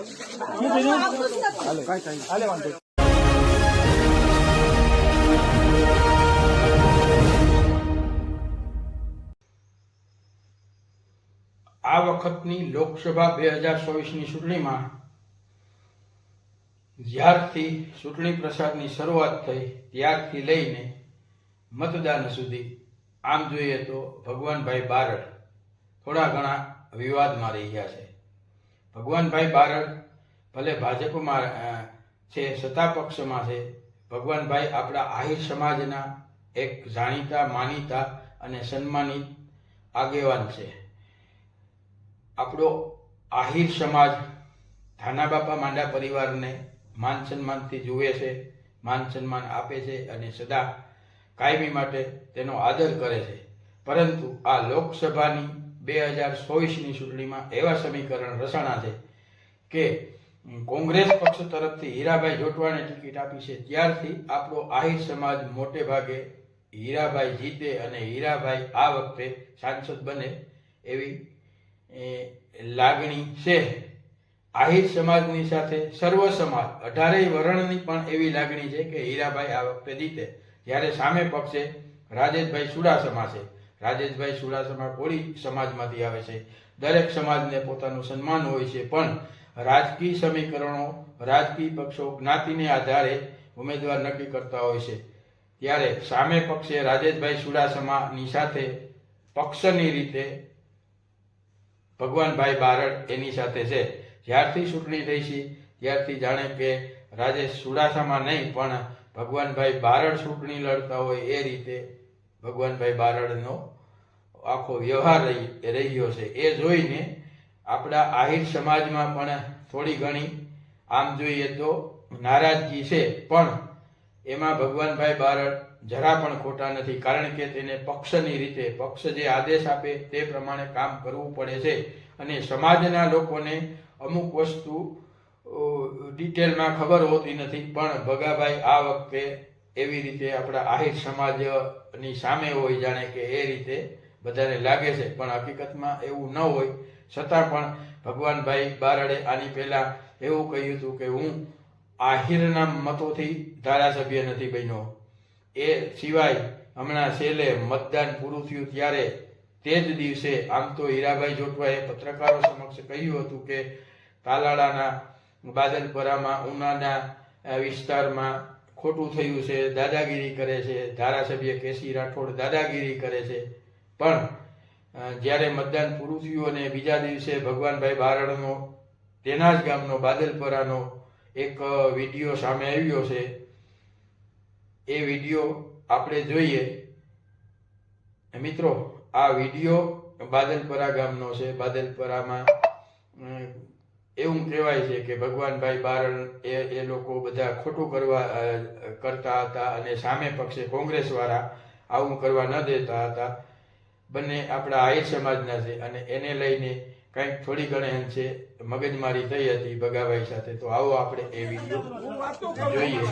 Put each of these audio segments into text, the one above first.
આ વખતની લોકસભા બે હજાર ચોવીસની ચૂંટણીમાં જ્યારથી ચૂંટણી પ્રચારની શરૂઆત થઈ, ત્યારથી લઈને મતદાન સુધી, આમ જોઈએ તો ભગવાનભાઈ બારડ થોડા ઘણા વિવાદમાં રહ્યા છે. ભગવાનભાઈ બારડ, ભલે ભાજપમાં છે, સત્તા પક્ષમાં છે ભગવાનભાઈ આપણા આહિર સમાજના એક જાણીતા, માનીતા અને સન્માનિત આગેવાન છે. આપણો આહિર સમાજ ધાના બાપા માંડા પરિવારને માન સન્માનથી જુએ છે, માન સન્માન આપે છે અને સદા કાયમી માટે તેનો આદર કરે છે. પરંતુ આ લોકસભાની બે હજાર ચોવીસની ચૂંટણીમાં એવા સમીકરણ રચના છે કે કોંગ્રેસ પક્ષ તરફથી હીરાભાઈ જોટવાને ટિકિટ આપી છે. ત્યારથી આપણો આહિર સમાજ મોટે ભાગે હીરાભાઈ જીતે અને હીરાભાઈ આ વખતે સાંસદ બને એવી લાગણી છે. આહિર સમાજની સાથે સર્વ સમાજ, અઢારેય વર્ણની પણ એવી લાગણી છે કે હીરાભાઈ આ વખતે જીતે. જ્યારે સામે પક્ષે રાજેશભાઈ ચુડાસમા છે. રાજેશભાઈ ચુડાસમા કોળી સમાજમાંથી આવે છે. દરેક સમાજને પોતાનું સન્માન હોય છે, પણ રાજકીય સમીકરણો, રાજકીય પક્ષો જ્ઞાતિને આધારે ઉમેદવાર નક્કી કરતા હોય છે. ત્યારે સામે પક્ષે રાજેશભાઈ ચુડાસમાની સાથે પક્ષની રીતે ભગવાનભાઈ બારડ એની સાથે છે. જ્યારથી ચૂંટણી થઈ છે, ત્યારથી જાણે કે રાજેશ ચુડાસમા નહીં, પણ ભગવાનભાઈ બારડ ચૂંટણી લડતા હોય એ રીતે ભગવાનભાઈ બારડનો આખો વ્યવહાર રહી- રહ્યો છે. એ જોઈને આપણા આહિર સમાજમાં પણ થોડી ઘણી, આમ જોઈએ તો નારાજગી છે. પણ એમાં ભગવાનભાઈ બારડ જરા પણ ખોટા નથી, કારણ કે તેને પક્ષની રીતે, પક્ષ જે આદેશ આપે તે પ્રમાણે કામ કરવું પડે છે. અને સમાજના લોકોને અમુક વસ્તુ ડિટેલમાં ખબર હોતી નથી. પણ ભગાભાઈ આ વખતે એવી રીતે આપણા આહિર સમાજની સામે હોય, જાણે કે એ રીતે બધાને લાગે છે. પણ હકીકતમાં એવું ન હોય. છતાં પણ ભગવાનભાઈ બારડે આની પહેલા એવું કહ્યું હતું કે હું આહિરના મતોથી ધારાસભ્ય નથી બન્યો. એ સિવાય હમણાં છેલ્લે મતદાન પૂરું થયું ત્યારે તે જ દિવસે આમ તો હીરાભાઈ જોટવાએ પત્રકારો સમક્ષ કહ્યું હતું કે તાલાળાના બાદલપરામાં ઉનાના વિસ્તારમાં ખોટું થયું છે, દાદાગીરી કરે છે, ધારાસભ્ય કેસી રાઠોડ દાદાગીરી કરે છે. પણ જ્યારે મતદાન પૂરું થયું અને બીજા દિવસે ભગવાનભાઈ બારડનો, તેના જ ગામનો બાદલપરાનો એક વીડિયો સામે આવ્યો છે. એ વીડિયો આપણે જોઈએ. મિત્રો, આ વીડિયો બાદલપરા ગામનો છે. બાદલપરામાં એવું કહેવાય છે કે ભગવાનભાઈ બારણ એ એ લોકો બધા ખોટું કરવા કરતા હતા અને સામે પક્ષે કોંગ્રેસવાળા આવું કરવા ન દેતા હતા. બંને આપણા આહિર સમાજના છે અને એને લઈને કંઈક થોડી ઘણી છે મગજમારી થઈ હતી ભગાભાઈ સાથે. તો આવો આપણે એ વીડિયો જોઈએ.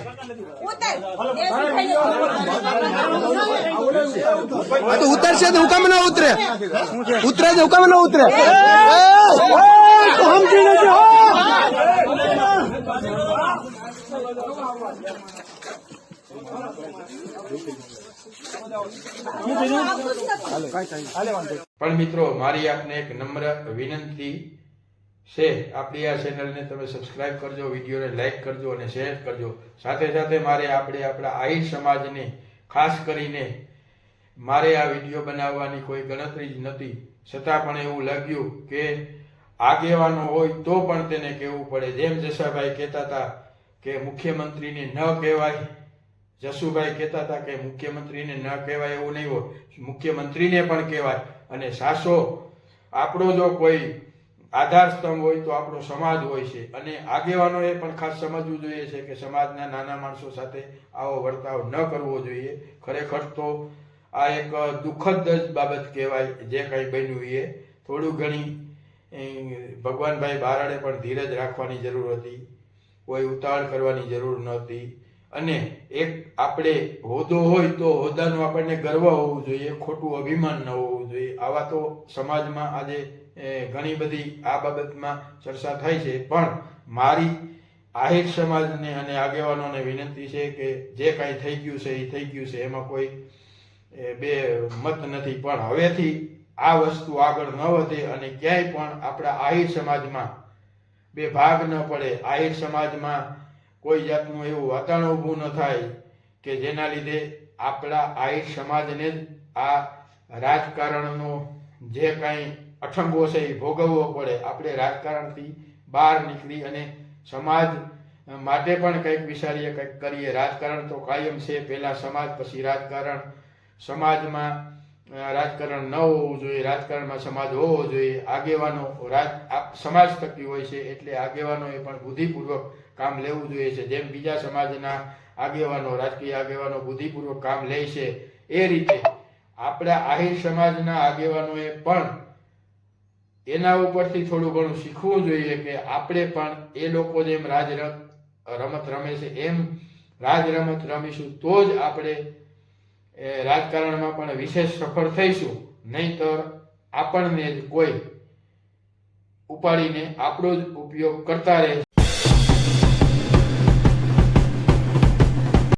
આ તો ઉતરશે તો હુકમ ના ઉતરે. ઉતરે તો હુકમ ના ઉતરે. પણ મિત્રો, મારી આપને એક નમ્ર વિનંતી છે. આપણી આ ચેનલને તમે સબસ્ક્રાઇબ કરજો, વિડીયોને લાઇક કરજો અને શેર કરજો. સાથે સાથે મારે આપણે આપણા આહિર સમાજને, ખાસ કરીને મારે આ વીડિયો બનાવવાની કોઈ ગણતરી જ નથી. છતાં પણ એવું લાગ્યું કે આગેવાનો હોય તો પણ તેને કહેવું પડે. જેમ જશાભાઈ કહેતા હતા કે મુખ્યમંત્રીને ન કહેવાય, જસુભાઈ કહેતા હતા કે મુખ્યમંત્રીને ન કહેવાય એવું નહીં હોય. મુખ્યમંત્રીને પણ કહેવાય. અને સાસો, આપણો જો કોઈ આધાર સ્તંભ હોય તો આપણો સમાજ હોય છે. અને આગેવાનોએ પણ ખાસ સમજવું જોઈએ છે કે સમાજના નાના માણસો સાથે આવો વર્તાવ ન કરવો જોઈએ. ખરેખર તો આ એક દુઃખદ બાબત કહેવાય, જે કંઈ બન્યું એ. થોડું ઘણી ભગવાનભાઈ બારાડે પણ ધીરજ રાખવાની જરૂર હતી. કોઈ ઉતાળ કરવાની જરૂર નહોતી. અને એક આપણે હોદ્દો હોય તો હોદ્દાનું આપણને ગર્વ હોવું જોઈએ, ખોટું અભિમાન ન હોવું જોઈએ. આવા તો સમાજમાં આજે ઘણી બધી આ બાબતમાં ચર્ચા થાય છે. પણ મારી આહિર સમાજને અને આગેવાનોને વિનંતી છે કે જે કાંઈ થઈ ગયું છે, એ થઈ ગયું છે. એમાં કોઈ બે મત નથી. પણ હવેથી આ વસ્તુ આગળ ન વધે અને ક્યાંય પણ આપણા આહિર સમાજમાં બે ભાગ ન પડે. આહિર સમાજમાં કોઈ જાતનું એવું વાતાવરણ ઊભું ન થાય કે જેના લીધે આપણા આહિર સમાજને જ આ રાજકારણનો જે કાંઈ અઠંગો છે એ ભોગવવો પડે. આપણે રાજકારણથી બહાર નીકળી અને સમાજ માટે પણ કંઈક વિચારીએ, કંઈક કરીએ. રાજકારણ તો કાયમ છે. પહેલાં સમાજ, પછી રાજકારણ. સમાજમાં રાજકારણ ન હોવું જોઈએ, રાજકારણમાં સમાજ હોવો જોઈએ. આગેવાનો, રાજ સમાજ થકી હોય છે એટલે આગેવાનોએ પણ બુદ્ધિપૂર્વક કામ લેવું જોઈએ છે. જેમ બીજા સમાજના આગેવાનો, રાજકીય આગેવાનો બુદ્ધિપૂર્વક કામ લે છે, એ રીતે આપણા આહિર સમાજના આગેવાનોએ પણ એના ઉપરથી થોડું ઘણું શીખવું જોઈએ કે આપણે પણ એ લોકો જેમ રાજ રમત રમે છે, એમ રાજ રમત રમીશું, તો જ આપણે એ રાજકારણમાં પણ વિશેષ સફળ થઈશું. નહીતર આપણને જ કોઈ ઉપાડીને આપણો જ ઉપયોગ કરતા રહે